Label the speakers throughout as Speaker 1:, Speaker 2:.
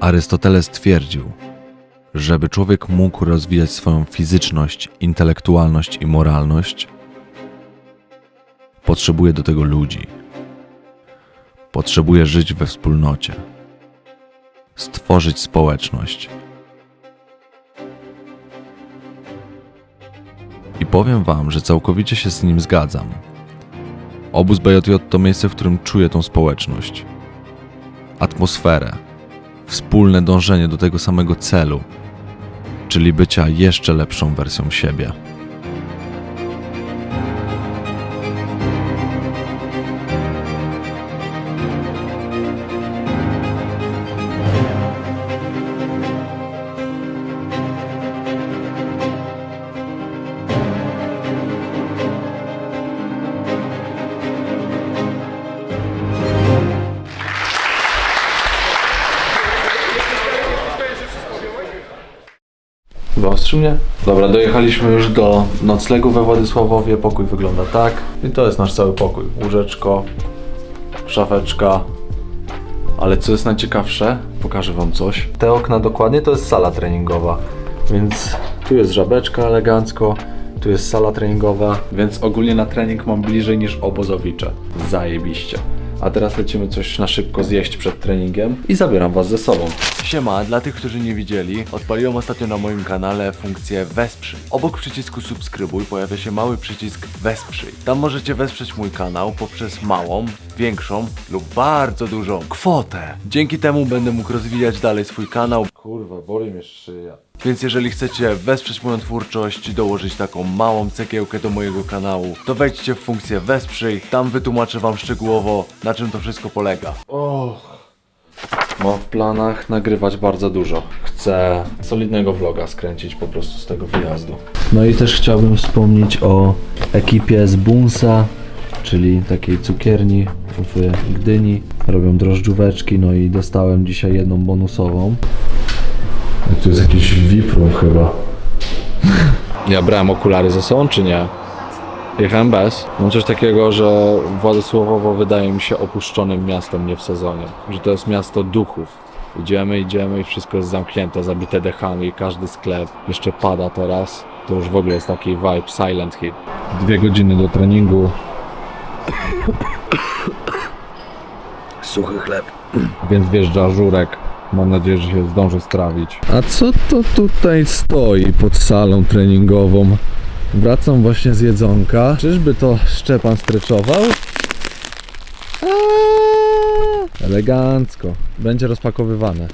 Speaker 1: Arystoteles twierdził, żeby człowiek mógł rozwijać swoją fizyczność, intelektualność i moralność, potrzebuje do tego ludzi. Potrzebuje żyć we wspólnocie, stworzyć społeczność. I powiem Wam, że całkowicie się z nim zgadzam. Obóz BJJ to miejsce, w którym czuję tą społeczność, atmosferę, wspólne dążenie do tego samego celu, czyli bycia jeszcze lepszą wersją siebie. Mnie? Dobra, dojechaliśmy już do noclegu we Władysławowie. Pokój wygląda tak. I to jest nasz cały pokój. Łóżeczko, szafeczka. Ale co jest najciekawsze, pokażę wam coś. Te okna dokładnie to jest sala treningowa. Więc tu jest żabeczka elegancko, tu jest sala treningowa, więc ogólnie na trening mam bliżej niż obozowicze. Zajebiście. A teraz lecimy coś na szybko zjeść przed treningiem i zabieram was ze sobą. Siema, dla tych, którzy nie widzieli, odpaliłem ostatnio na moim kanale funkcję Wesprzyj. Obok przycisku subskrybuj pojawia się mały przycisk Wesprzyj. Tam możecie wesprzeć mój kanał poprzez małą, większą lub bardzo dużą kwotę. Dzięki temu będę mógł rozwijać dalej swój kanał. Kurwa, boli mnie szyja. Więc jeżeli chcecie wesprzeć moją twórczość dołożyć taką małą cegiełkę do mojego kanału, to wejdźcie w funkcję Wesprzyj, tam wytłumaczę wam szczegółowo, na czym to wszystko polega. Mam w planach nagrywać bardzo dużo. Chcę solidnego vloga skręcić po prostu z tego wyjazdu.
Speaker 2: No i też chciałbym wspomnieć o ekipie z Bunsa, czyli takiej cukierni w Gdyni. Robią drożdżóweczki, no i dostałem dzisiaj jedną bonusową.
Speaker 1: Tu jest jakiś VIP room chyba. Ja brałem okulary ze sobą, czy nie? Jechałem bez. Mam coś takiego, że Władysławowo wydaje mi się opuszczonym miastem nie w sezonie. Że to jest miasto duchów. Idziemy, idziemy i wszystko jest zamknięte, zabite dechami, każdy sklep. Jeszcze pada teraz. To już w ogóle jest taki vibe Silent Hill. Dwie godziny do treningu. Suchy chleb. Więc wjeżdża żurek. Mam nadzieję, że się zdąży strawić.
Speaker 2: A co to tutaj stoi pod salą treningową? Wracam właśnie z jedzonka. Czyżby to Szczepan streczował? Aaaa, Elegancko. Będzie rozpakowywane.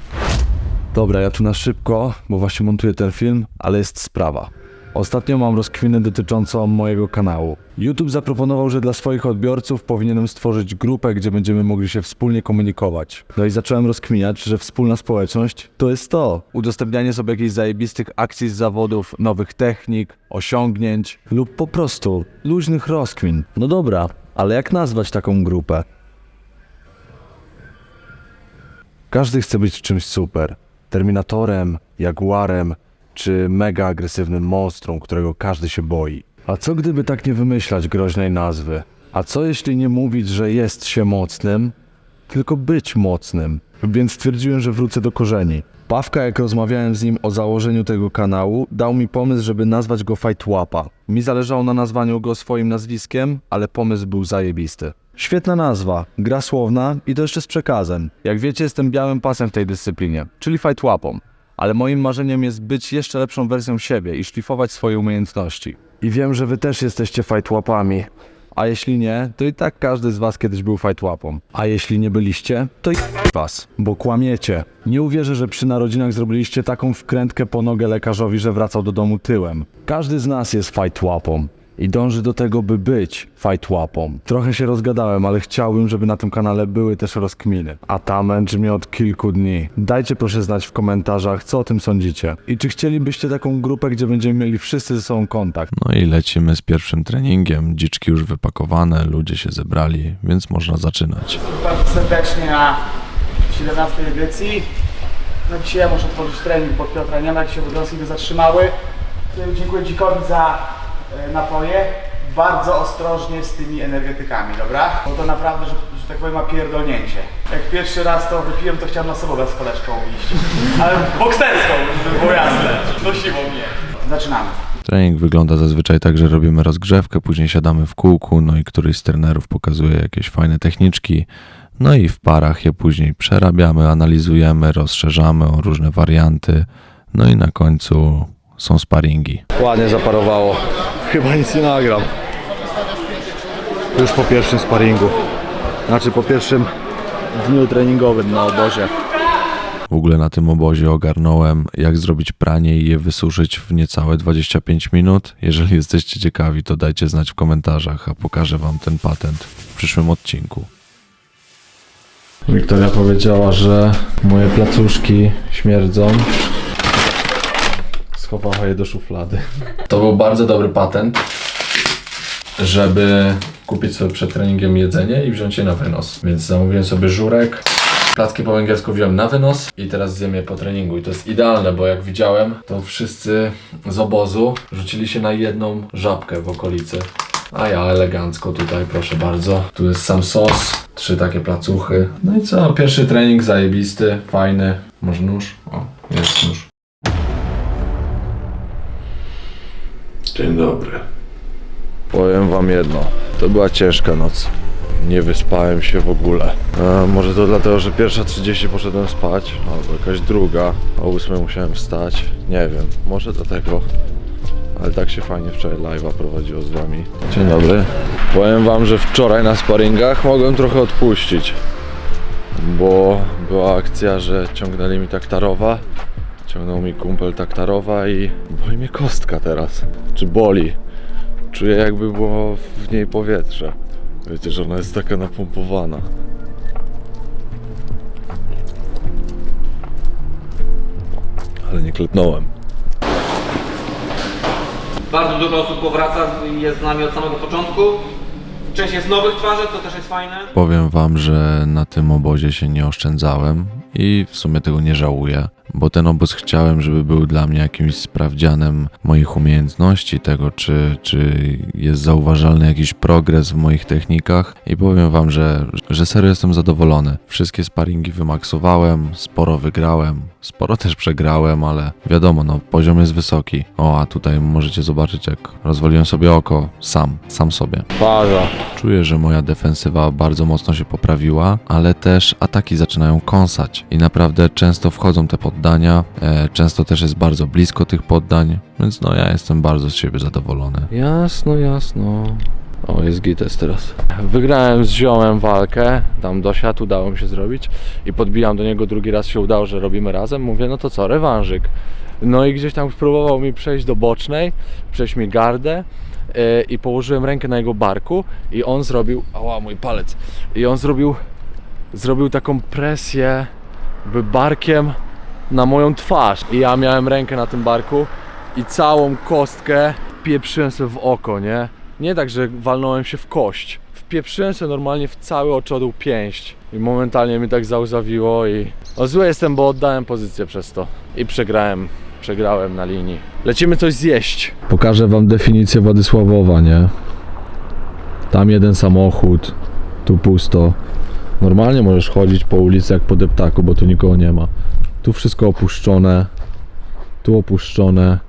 Speaker 2: Dobra, ja tu na szybko, bo właśnie montuję ten film, ale jest sprawa. Ostatnio mam rozkminę dotyczącą mojego kanału. YouTube zaproponował, że dla swoich odbiorców powinienem stworzyć grupę, gdzie będziemy mogli się wspólnie komunikować. No i zacząłem rozkminiać, że wspólna społeczność to jest to. Udostępnianie sobie jakichś zajebistych akcji z zawodów, nowych technik, osiągnięć lub po prostu luźnych rozkmin. No dobra, ale jak nazwać taką grupę? Każdy chce być czymś super. Terminatorem, Jaguarem, czy mega agresywnym monstrum, którego każdy się boi. A co gdyby tak nie wymyślać groźnej nazwy? A co jeśli nie mówić, że jest się mocnym, tylko być mocnym? Więc stwierdziłem, że wrócę do korzeni. Pawka, jak rozmawiałem z nim o założeniu tego kanału, dał mi pomysł, żeby nazwać go Fight Łapa. Mi zależało na nazwaniu go swoim nazwiskiem, ale pomysł był zajebisty. Świetna nazwa, gra słowna i to jeszcze z przekazem. Jak wiecie, jestem białym pasem w tej dyscyplinie, czyli fight łapą. Ale moim marzeniem jest być jeszcze lepszą wersją siebie i szlifować swoje umiejętności. I wiem, że wy też jesteście fight łapami. A jeśli nie, to i tak każdy z was kiedyś był fight łapą. A jeśli nie byliście, to i was, bo kłamiecie. Nie uwierzę, że przy narodzinach zrobiliście taką wkrętkę po nogę lekarzowi, że wracał do domu tyłem. Każdy z nas jest fight łapą. I dąży do tego, by być fight łapą. Trochę się rozgadałem, ale chciałbym, żeby na tym kanale były też rozkminy. A ta męczy mnie od kilku dni. Dajcie proszę znać w komentarzach, co o tym sądzicie. I czy chcielibyście taką grupę, gdzie będziemy mieli wszyscy ze sobą kontakt?
Speaker 1: No i lecimy z pierwszym treningiem. Dziczki już wypakowane, ludzie się zebrali, więc można zaczynać.
Speaker 3: Bardzo serdecznie na 17 edycji. No dzisiaj muszę otworzyć trening pod Piotra Niemek, się obowiązki go zatrzymały. Dziękuję Dzikowi za napoje. Bardzo ostrożnie z tymi energetykami, dobra? Bo to naprawdę, że tak powiem, ma pierdolnięcie. Jak pierwszy raz to wypiłem, to chciałem na sobowę z koleżką iść. Ale bokserską, żeby było jasne. Nosiło mnie. Zaczynamy.
Speaker 4: Trening wygląda zazwyczaj tak, że robimy rozgrzewkę, później siadamy w kółku, no i któryś z trenerów pokazuje jakieś fajne techniczki, no i w parach je później przerabiamy, analizujemy, rozszerzamy o różne warianty, no i na końcu są sparingi.
Speaker 2: Ładnie zaparowało. Chyba nic nie nagram. Już po pierwszym sparingu. Znaczy po pierwszym dniu treningowym na obozie.
Speaker 4: W ogóle na tym obozie ogarnąłem, jak zrobić pranie i je wysuszyć w niecałe 25 minut. Jeżeli jesteście ciekawi, to dajcie znać w komentarzach, a pokażę wam ten patent w przyszłym odcinku. Wiktoria powiedziała, że moje placuszki śmierdzą. Schowała je do szuflady. To był bardzo dobry patent, żeby kupić sobie przed treningiem jedzenie i wziąć je na wynos. Więc zamówiłem sobie żurek, Placki po węgiersku wziąłem na wynos i teraz zjem je po treningu. I to jest idealne, bo jak widziałem, to wszyscy z obozu rzucili się na jedną żabkę w okolicy. A ja elegancko tutaj, proszę bardzo. Tu jest sam sos, trzy takie placuchy. No i co? Pierwszy trening zajebisty, fajny. Może nóż? O, jest nóż. Dzień dobry.
Speaker 2: Powiem wam jedno. To była ciężka noc. Nie wyspałem się w ogóle. A może to dlatego, że pierwsza 30 poszedłem spać, albo jakaś druga, o 8 musiałem wstać. Nie wiem, może dlatego. Ale tak się fajnie wczoraj live'a prowadziło z wami. Dzień dobry. Powiem wam, że wczoraj na sparingach mogłem trochę odpuścić. Bo była akcja, że ciągnęli mi taktarowa. Ciągnął mi kumpel taktarowa i boli mnie kostka teraz. Czy boli? Czuję jakby było w niej powietrze. Wiecie, że ona jest taka napompowana. Ale nie klepnąłem.
Speaker 5: Bardzo dużo osób powraca i jest z nami od samego początku. Część jest nowych twarzy, co też jest fajne.
Speaker 4: Powiem wam, że na tym obozie się nie oszczędzałem i w sumie tego nie żałuję, bo ten obóz chciałem, żeby był dla mnie jakimś sprawdzianem moich umiejętności, tego czy, czy jest zauważalny jakiś progres w moich technikach i powiem wam, że, że serio jestem zadowolony. Wszystkie sparingi wymaksowałem, sporo wygrałem, sporo też przegrałem, ale wiadomo, no poziom jest wysoki. O, a tutaj możecie zobaczyć jak rozwaliłem sobie oko sam, sam sobie.
Speaker 2: Faza.
Speaker 4: Czuję, że moja defensywa bardzo mocno się poprawiła, ale też ataki zaczynają kąsać i naprawdę często wchodzą te poddania, e, często też jest bardzo blisko tych poddań, więc no ja jestem bardzo z siebie zadowolony. Jasno, jasno. O, jest gites teraz. Wygrałem z ziomem walkę, tam dosiad udało mi się zrobić i podbijam do niego drugi raz się udało, że robimy razem. Mówię, no to co, rewanżyk. No i gdzieś tam próbował mi przejść do bocznej, przejść mi gardę e, i położyłem rękę na jego barku i on zrobił, ała mój palec, i on zrobił, zrobił taką presję by barkiem na moją twarz i ja miałem rękę na tym barku i całą kostkę wpieprzyłem sobie w oko, nie? Nie tak, że walnąłem się w kość. Wpieprzyłem sobie normalnie w cały oczodół pięść i momentalnie mi tak załzawiło i... O zły jestem, bo oddałem pozycję przez to i przegrałem. Przegrałem na linii. Lecimy coś zjeść. Pokażę wam definicję Władysławowa, nie? Tam jeden samochód, tu pusto. Normalnie możesz chodzić po ulicy jak po deptaku, bo tu nikogo nie ma. Tu wszystko opuszczone, tu opuszczone.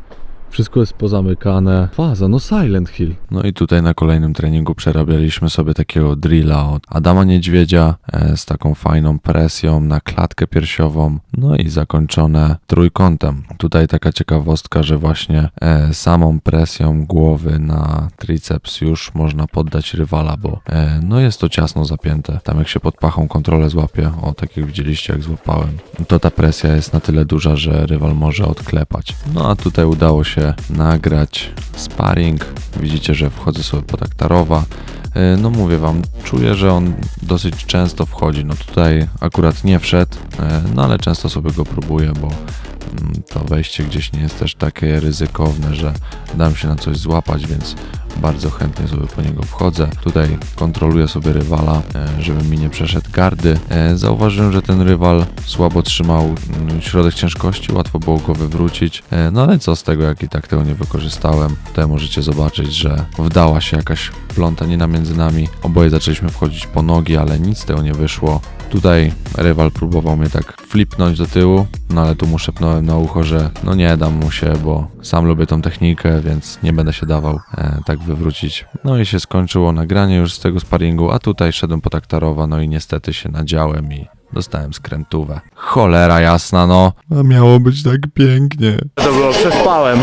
Speaker 4: Wszystko jest pozamykane. Faza, no Silent Hill. No i tutaj na kolejnym treningu przerabialiśmy sobie takiego drilla od Adama Niedźwiedzia e, z taką fajną presją na klatkę piersiową. No i zakończone trójkątem. Tutaj taka ciekawostka, że właśnie e, samą presją głowy na triceps już można poddać rywala, bo e, no jest to ciasno zapięte. Tam jak się pod pachą kontrolę złapie, o tak jak widzieliście jak złapałem, to ta presja jest na tyle duża, że rywal może odklepać. No a tutaj udało się nagrać sparring. Widzicie, że wchodzę sobie po taktarowa. E, No mówię wam, czuję, że on dosyć często wchodzi. No tutaj akurat nie wszedł, e, no ale często sobie go próbuję, bo mm, to wejście gdzieś nie jest też takie ryzykowne, że dam się na coś złapać, więc bardzo chętnie sobie po niego wchodzę. Tutaj kontroluję sobie rywala, e, żeby mi nie przeszedł gardy. Zauważyłem, że ten rywal słabo trzymał mm, środek ciężkości, łatwo było go wywrócić. No ale co z tego, jak i tak tego nie wykorzystałem. Tutaj możecie zobaczyć, że wdała się jakaś plątanina między nami. Oboje zaczęliśmy wchodzić po nogi, ale nic z tego nie wyszło. Tutaj rywal próbował mnie tak flipnąć do tyłu, no ale tu mu szepnąłem na ucho, że no nie dam mu się, bo sam lubię tą technikę, więc nie będę się dawał e, tak wywrócić. No i się skończyło nagranie już z tego sparingu, a tutaj szedłem po taktarowa, no i niestety się nadziałem i dostałem skrętówę. Cholera jasna, no. A miało być tak pięknie.
Speaker 2: To było, przespałem.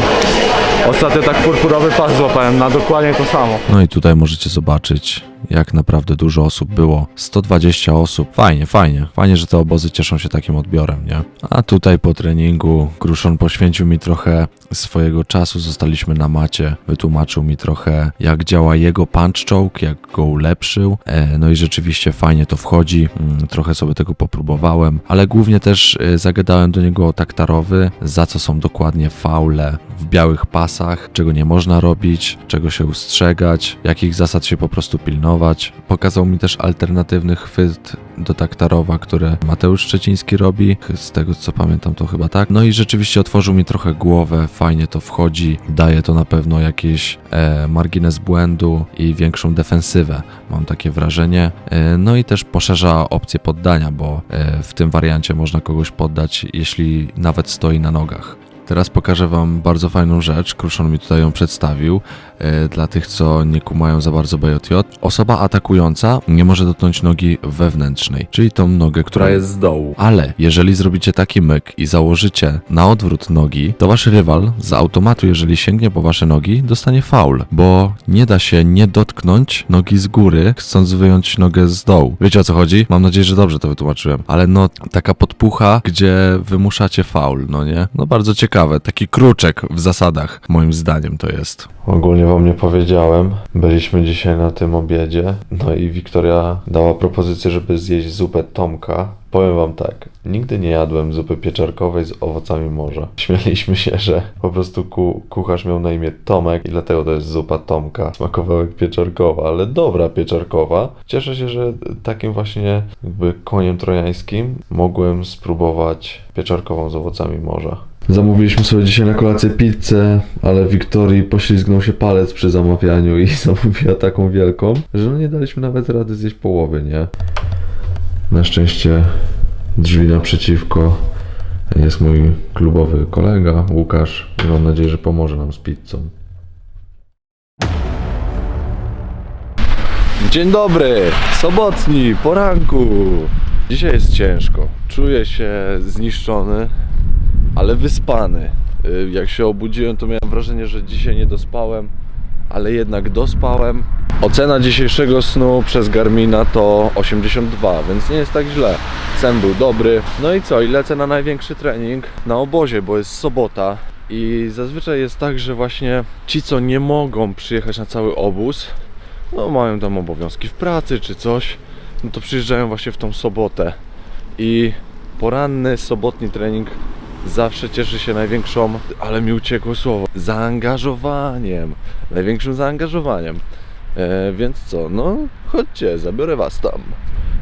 Speaker 2: Ostatnio tak purpurowy pas złapałem na dokładnie to samo.
Speaker 4: No i tutaj możecie zobaczyć, jak naprawdę dużo osób było. 120 osób. Fajnie, fajnie. Fajnie, że te obozy cieszą się takim odbiorem, nie? A tutaj po treningu Kruszon poświęcił mi trochę swojego czasu. Zostaliśmy na macie. Wytłumaczył mi trochę, jak działa jego punch choke, jak go ulepszył. E, no i rzeczywiście fajnie to wchodzi. Mm, trochę sobie tego popróbowałem, ale głównie też e, zagadałem do niego o taktarowy, za co są dokładnie faule w białych pasach, czego nie można robić, czego się ustrzegać, jakich zasad się po prostu pilnować. Pokazał mi też alternatywny chwyt do taktarowa, który Mateusz Szczeciński robi, z tego co pamiętam to chyba tak. No i rzeczywiście otworzył mi trochę głowę, fajnie to wchodzi, daje to na pewno jakiś e, margines błędu i większą defensywę, mam takie wrażenie. E, no i też poszerza opcję poddania, bo e, w tym wariancie można kogoś poddać, jeśli nawet stoi na nogach. Teraz pokażę Wam bardzo fajną rzecz. Kruszon mi tutaj ją przedstawił. E, dla tych, co nie kumają za bardzo BJJ. Osoba atakująca nie może dotknąć nogi wewnętrznej, czyli tą nogę, która jest z dołu. Ale jeżeli zrobicie taki myk i założycie na odwrót nogi, to Wasz rywal z automatu, jeżeli sięgnie po Wasze nogi, dostanie faul, bo nie da się nie dotknąć nogi z góry, chcąc wyjąć nogę z dołu. Wiecie o co chodzi? Mam nadzieję, że dobrze to wytłumaczyłem. Ale no, taka podpucha, gdzie wymuszacie faul, no nie? No bardzo ciekawe. Taki kruczek w zasadach, moim zdaniem to jest. Ogólnie wam nie powiedziałem. Byliśmy dzisiaj na tym obiedzie. No i Wiktoria dała propozycję, żeby zjeść zupę Tomka. Powiem wam tak, nigdy nie jadłem zupy pieczarkowej z owocami morza. Śmieliśmy się, że po prostu ku, kucharz miał na imię Tomek i dlatego to jest zupa Tomka. Smakowała jak pieczarkowa, ale dobra pieczarkowa. Cieszę się, że takim właśnie jakby koniem trojańskim mogłem spróbować pieczarkową z owocami morza. Zamówiliśmy sobie dzisiaj na kolację pizzę, ale Wiktorii poślizgnął się palec przy zamawianiu i zamówiła taką wielką, że no nie daliśmy nawet rady zjeść połowy, nie? Na szczęście drzwi naprzeciwko jest mój klubowy kolega Łukasz i mam nadzieję, że pomoże nam z pizzą. Dzień dobry, sobotni, poranku. Dzisiaj jest ciężko. Czuję się zniszczony, ale wyspany. Y, Jak się obudziłem, to miałem wrażenie, że dzisiaj nie dospałem, ale jednak dospałem. Ocena dzisiejszego snu przez Garmina to 82, więc nie jest tak źle. Sen był dobry. No i co? I lecę na największy trening na obozie, bo jest sobota. I zazwyczaj jest tak, że właśnie ci, co nie mogą przyjechać na cały obóz, no mają tam obowiązki w pracy czy coś, no to przyjeżdżają właśnie w tą sobotę. I poranny, sobotni trening zawsze cieszy się największą, ale mi uciekło słowo, zaangażowaniem. Największym zaangażowaniem. E, więc co, no chodźcie, zabiorę was tam.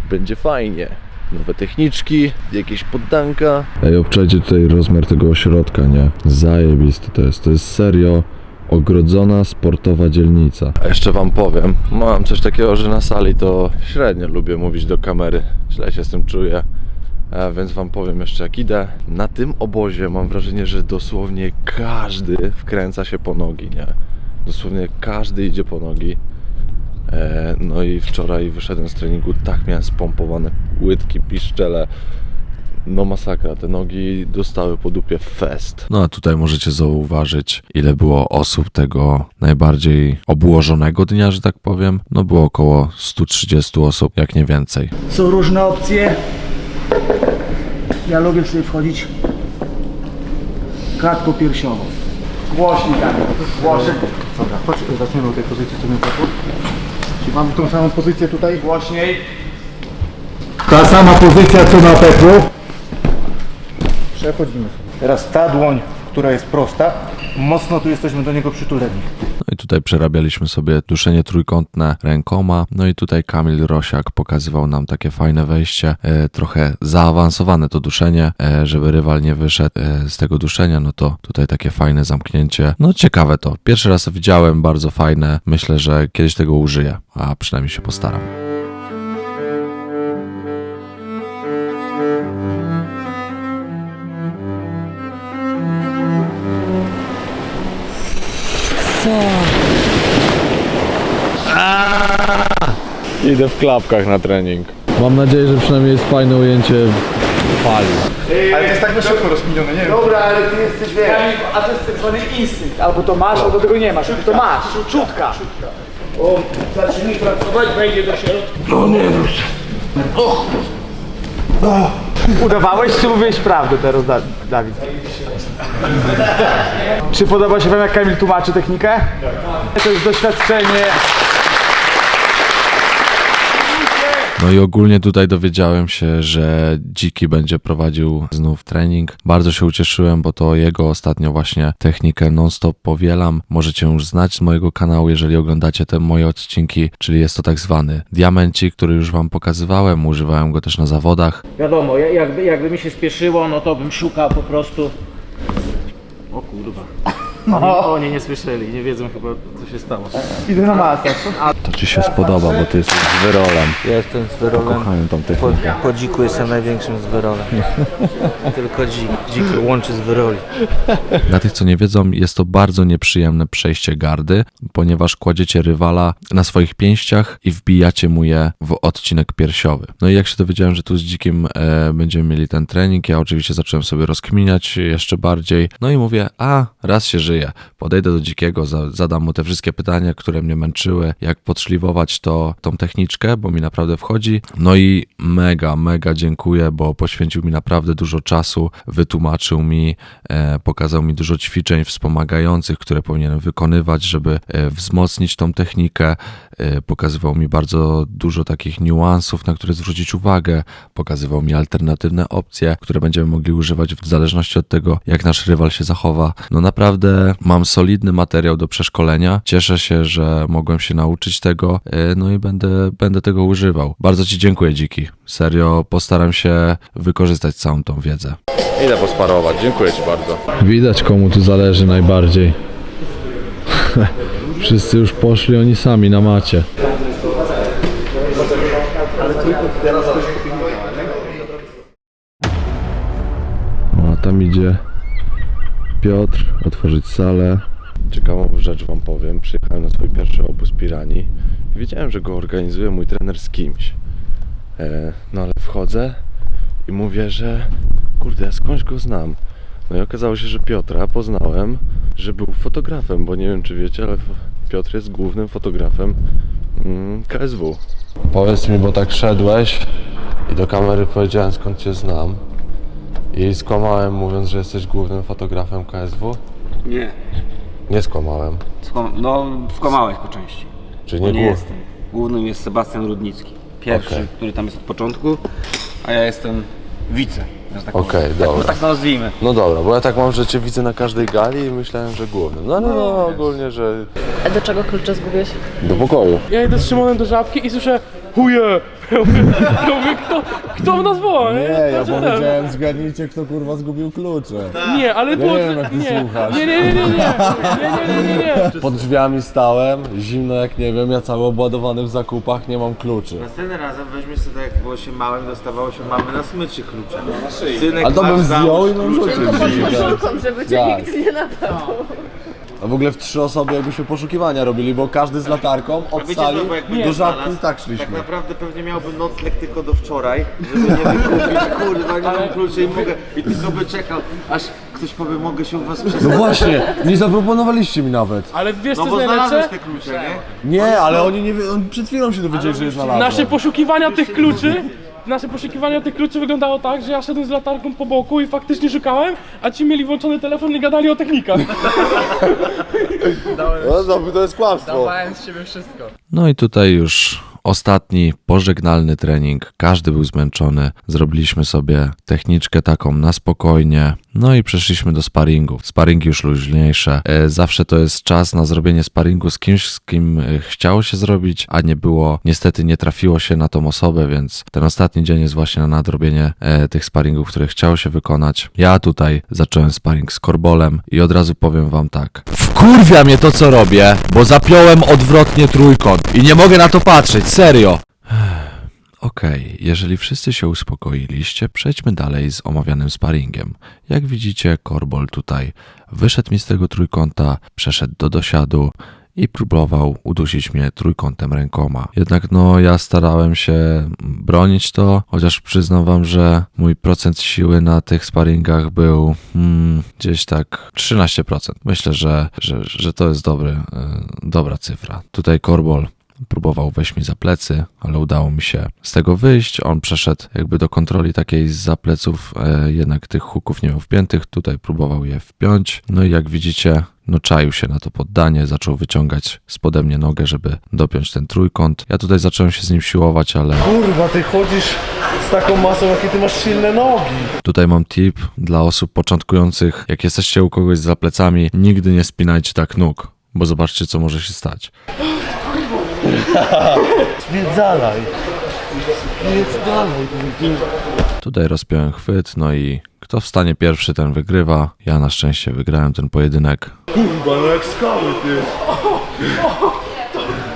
Speaker 4: Będzie fajnie. Nowe techniczki, jakieś poddanka. Ej, obczajcie tutaj rozmiar tego ośrodka, nie? Zajebisty to jest. To jest serio ogrodzona sportowa dzielnica. A jeszcze wam powiem, mam coś takiego, że na sali to średnio lubię mówić do kamery. Źle się z tym czuję. Więc wam powiem jeszcze jak idę. Na tym obozie mam wrażenie, że dosłownie każdy wkręca się po nogi, nie? Dosłownie każdy idzie po nogi. E, no i wczoraj wyszedłem z treningu, tak miałem spompowane łydki, piszczele. No masakra, te nogi dostały po dupie fest. No a tutaj możecie zauważyć, ile było osób tego najbardziej obłożonego dnia, że tak powiem. No było około 130 osób, jak nie więcej.
Speaker 3: Są różne opcje. Ja lubię sobie wchodzić klatką piersiową. Głośniej tak, głośniej.
Speaker 6: Dobra, chodź, zaczniemy od tej pozycji, co mi poszło. Czyli mamy tą samą pozycję tutaj.
Speaker 3: Głośniej.
Speaker 6: Ta sama pozycja, co na pepru. Przechodzimy sobie. Teraz ta dłoń, która jest prosta, mocno tu jesteśmy do niego przytuleni.
Speaker 4: Tutaj przerabialiśmy sobie duszenie trójkątne rękoma. No i tutaj Kamil Rosiak pokazywał nam takie fajne wejście, e, trochę zaawansowane to duszenie, e, żeby rywal nie wyszedł e, z tego duszenia, no to tutaj takie fajne zamknięcie. No ciekawe to. Pierwszy raz widziałem, bardzo fajne. Myślę, że kiedyś tego użyję, a przynajmniej się postaram. Idę w klapkach na trening. Mam nadzieję, że przynajmniej jest fajne ujęcie fali.
Speaker 6: Ale to jest tak na szybko rozkminione, nie wiem.
Speaker 3: Dobra, ale ty jesteś, wiesz, a to jest tak zwany instynkt. Albo to masz, albo tego nie masz. To masz, czutka. O, zacznij pracować, wejdzie do środka. No nie, no. Udawałeś, czy mówiłeś prawdę teraz, Da- Dawid? Czy podoba się wam, jak Kamil tłumaczy technikę? To jest doświadczenie.
Speaker 4: No i ogólnie tutaj dowiedziałem się, że Dziki będzie prowadził znów trening. Bardzo się ucieszyłem, bo to jego ostatnio właśnie technikę non-stop powielam. Możecie już znać z mojego kanału, jeżeli oglądacie te moje odcinki, czyli jest to tak zwany diamencik, który już wam pokazywałem. Używałem go też na zawodach.
Speaker 7: Wiadomo, ja- jakby, jakby mi się spieszyło, no to bym szukał po prostu. O kurwa. Oni, oni nie słyszeli, nie wiedzą chyba co się stało.
Speaker 3: Idę na masę.
Speaker 2: To ci się spodoba, bo ty jesteś z wyrolem.
Speaker 8: Ja jestem z wyrolem.
Speaker 2: Kochają tą
Speaker 8: Po,
Speaker 2: technikę.
Speaker 8: po dziku jestem największym z wyrolem. Tylko dzik. Dzik łączy z wyroli.
Speaker 4: Dla tych, co nie wiedzą, jest to bardzo nieprzyjemne przejście gardy, ponieważ kładziecie rywala na swoich pięściach i wbijacie mu je w odcinek piersiowy. No i jak się dowiedziałem, że tu z dzikim e, będziemy mieli ten trening, ja oczywiście zacząłem sobie rozkminiać jeszcze bardziej. No i mówię, a raz się żyje. Podejdę do dzikiego, za, zadam mu te wszystkie pytania, które mnie męczyły, jak podszlifować to, tą techniczkę, bo mi naprawdę wchodzi. No i mega, mega dziękuję, bo poświęcił mi naprawdę dużo czasu, wytłumaczył mi, e, pokazał mi dużo ćwiczeń wspomagających, które powinienem wykonywać, żeby e, wzmocnić tą technikę. E, pokazywał mi bardzo dużo takich niuansów, na które zwrócić uwagę. Pokazywał mi alternatywne opcje, które będziemy mogli używać w zależności od tego, jak nasz rywal się zachowa. No naprawdę mam solidny materiał do przeszkolenia. Cieszę się, że mogłem się nauczyć tego, e, no i będę, będę tego używał. Bardzo Ci dziękuję, Dziki. Serio, postaram się wykorzystać całą tą wiedzę. Idę posparować, dziękuję Ci bardzo. Widać komu tu zależy najbardziej. Wszyscy już poszli oni sami na macie. O, tam idzie Piotr otworzyć salę. Ciekawą rzecz wam powiem. Przyjechałem na swój pierwszy obóz Pirani. Wiedziałem, że go organizuje mój trener z kimś. E, no ale wchodzę i mówię, że kurde, ja skądś go znam. No i okazało się, że Piotra poznałem, że był fotografem, bo nie wiem czy wiecie, ale Piotr jest głównym fotografem mm, KSW. Powiedz mi, bo tak szedłeś i do kamery powiedziałem skąd cię znam. I skłamałem mówiąc, że jesteś głównym fotografem KSW?
Speaker 5: Nie.
Speaker 4: Nie skłamałem.
Speaker 5: Skłam- no, skłamałeś po części.
Speaker 4: Czy
Speaker 5: Bo
Speaker 4: nie,
Speaker 5: nie jestem. Głównym jest Sebastian Rudnicki. Pierwszy,
Speaker 4: Okej.
Speaker 5: który tam jest od początku, a ja jestem wice. że tak
Speaker 4: Okej,
Speaker 5: powiem.
Speaker 4: dobra.
Speaker 5: Tak, tak to nazwijmy.
Speaker 4: No dobra, bo ja tak mam, że cię widzę na każdej gali i myślałem, że głównym. No ale no, ogólnie, że
Speaker 9: A do czego klucze zgubiłeś?
Speaker 4: do pokoju.
Speaker 10: Ja idę z Szymonem do żabki i słyszę chuje. Ja mówię, ja kto, kto nas woła, nie?
Speaker 11: Nie, ja
Speaker 10: Znaczy,
Speaker 11: powiedziałem, zgadnijcie kto kurwa zgubił klucze.
Speaker 10: Nie, ale było...
Speaker 11: nie wiem, jak ty
Speaker 10: nie,
Speaker 11: słuchasz.
Speaker 10: nie, nie, nie, nie, nie, nie, nie, nie, nie, nie.
Speaker 11: Pod drzwiami stałem, zimno jak nie wiem, ja cały obładowany w zakupach, nie mam kluczy.
Speaker 8: Następnym razem weźmiesz sobie tak jak było się małym, dostawało się mamy na smyczy klucze. Synek,
Speaker 11: Ale to
Speaker 8: masz,
Speaker 11: bym zdjął i bym
Speaker 8: klucze
Speaker 11: rzucił.
Speaker 9: żeby cię
Speaker 11: Tak.
Speaker 9: nikt nie napadł.
Speaker 11: A w ogóle w trzy osoby jakbyśmy poszukiwania robili, bo każdy z latarką od
Speaker 8: Wiecie
Speaker 11: sali
Speaker 8: co, bo jakby
Speaker 11: do
Speaker 8: nie
Speaker 11: żabki
Speaker 8: znalazł,
Speaker 11: tak
Speaker 8: Tak
Speaker 11: szliśmy.
Speaker 8: naprawdę pewnie miałby nocleg tylko do wczoraj, żeby nie wykupić, kurwa, nie mam kluczy i mogę, i tylko by czekał, aż ktoś powie, mogę się u was
Speaker 11: No
Speaker 8: przestać.
Speaker 11: właśnie, nie zaproponowaliście mi nawet.
Speaker 10: Ale wiesz
Speaker 8: No
Speaker 10: co
Speaker 8: bo
Speaker 10: jest
Speaker 8: znalazłeś
Speaker 10: najlepsze?
Speaker 8: te klucze, nie?
Speaker 11: Nie, ale oni nie wie, oni przed chwilą się dowiedzieli, że je znalazłem.
Speaker 10: Nasze poszukiwania tych kluczy, nasze poszukiwania tych kluczy wyglądało tak, że ja szedłem z latarką po boku i faktycznie szukałem, a ci mieli włączony telefon i gadali o technikach.
Speaker 11: No, no, to jest kłamstwo.
Speaker 4: No i tutaj już ostatni pożegnalny trening. Każdy był zmęczony. Zrobiliśmy sobie techniczkę taką na spokojnie. No i przeszliśmy do sparingów. Sparingi już luźniejsze. E, zawsze to jest czas na zrobienie sparingu z kimś, z kim e, chciało się zrobić, a nie było, niestety nie trafiło się na tą osobę, więc ten ostatni dzień jest właśnie na nadrobienie e, tych sparingów, które chciało się wykonać. Ja tutaj zacząłem sparing z korbolem i od razu powiem wam tak. Wkurwia mnie to, co robię, bo zapiąłem odwrotnie trójkąt i nie mogę na to patrzeć, serio. Okej, jeżeli wszyscy się uspokoiliście, przejdźmy dalej z omawianym sparingiem. Jak widzicie, Korbol tutaj wyszedł mi z tego trójkąta, przeszedł do dosiadu i próbował udusić mnie trójkątem rękoma. Jednak no, ja starałem się bronić to, chociaż przyznam wam, że mój procent siły na tych sparingach był hmm, gdzieś tak 13%. Myślę, że, że, że to jest dobry, e, dobra cyfra. Tutaj Korbol próbował wejść mi za plecy, ale udało mi się z tego wyjść. On przeszedł jakby do kontroli takiej za pleców, e, jednak tych huków nie miał wpiętych. Tutaj próbował je wpiąć. No i jak widzicie, no czaił się na to poddanie, zaczął wyciągać spode mnie nogę, żeby dopiąć ten trójkąt. Ja tutaj zacząłem się z nim siłować, ale
Speaker 11: Kurwa, ty chodzisz z taką masą, jakie ty masz silne nogi.
Speaker 4: Tutaj mam tip dla osób początkujących. Jak jesteście u kogoś za plecami, nigdy nie spinajcie tak nóg, bo zobaczcie, co może się stać.
Speaker 11: Spierdalaj. Spierdalaj.
Speaker 4: Tutaj rozpiąłem chwyt, no i kto wstanie pierwszy, ten wygrywa. Ja na szczęście wygrałem ten pojedynek.
Speaker 11: Kurwa, no jak skały, ty.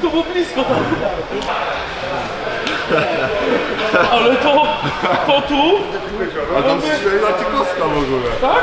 Speaker 10: To było blisko tam. Ale to, to tu?
Speaker 11: A tam strzeliła ci kostka w ogóle.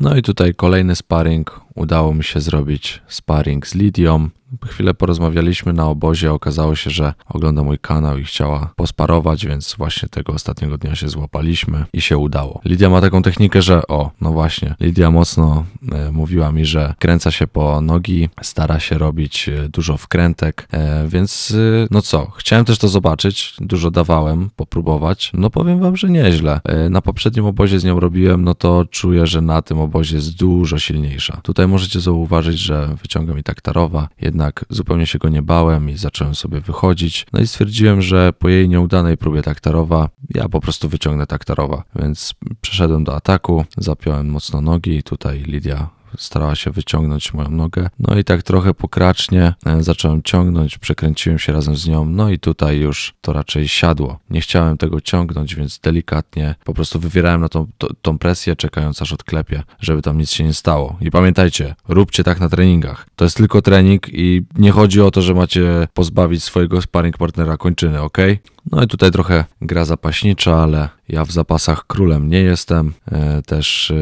Speaker 4: No i tutaj kolejny sparring. Udało mi się zrobić sparring z Lidią. Chwilę porozmawialiśmy na obozie. Okazało się, że ogląda mój kanał i chciała posparować, więc właśnie tego ostatniego dnia się złapaliśmy i się udało. Lidia ma taką technikę, że o, no właśnie, Lidia mocno e, mówiła mi, że kręca się po nogi, stara się robić e, dużo wkrętek, e, więc e, no co, chciałem też to zobaczyć, dużo dawałem, popróbować. No powiem wam, że nieźle. E, na poprzednim obozie z nią robiłem, no to czuję, że na tym obozie jest dużo silniejsza. Tutaj możecie zauważyć, że wyciąga mi taktarowa, jednak zupełnie się go nie bałem i zacząłem sobie wychodzić. No i stwierdziłem, że po jej nieudanej próbie taktarowa, ja po prostu wyciągnę taktarowa. Więc przeszedłem do ataku, zapiąłem mocno nogi i tutaj Lidia starała się wyciągnąć moją nogę. No i tak trochę pokracznie e, zacząłem ciągnąć, przekręciłem się razem z nią, no i tutaj już to raczej siadło. Nie chciałem tego ciągnąć, więc delikatnie po prostu wywierałem na tą, to, tą presję, czekając aż odklepie, żeby tam nic się nie stało. I pamiętajcie, róbcie tak na treningach. To jest tylko trening i nie chodzi o to, że macie pozbawić swojego sparring partnera kończyny, ok? No i tutaj trochę gra zapaśnicza, ale ja w zapasach królem nie jestem. E, też, e,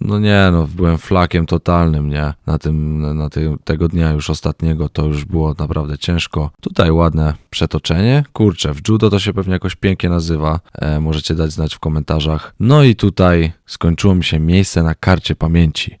Speaker 4: no nie, no byłem flakiem totalnym, nie? Na tym, na tym, tego dnia już ostatniego to już było naprawdę ciężko. Tutaj ładne przetoczenie. Kurczę, w judo to się pewnie jakoś pięknie nazywa. E, możecie dać znać w komentarzach. No i tutaj skończyło mi się miejsce na karcie pamięci.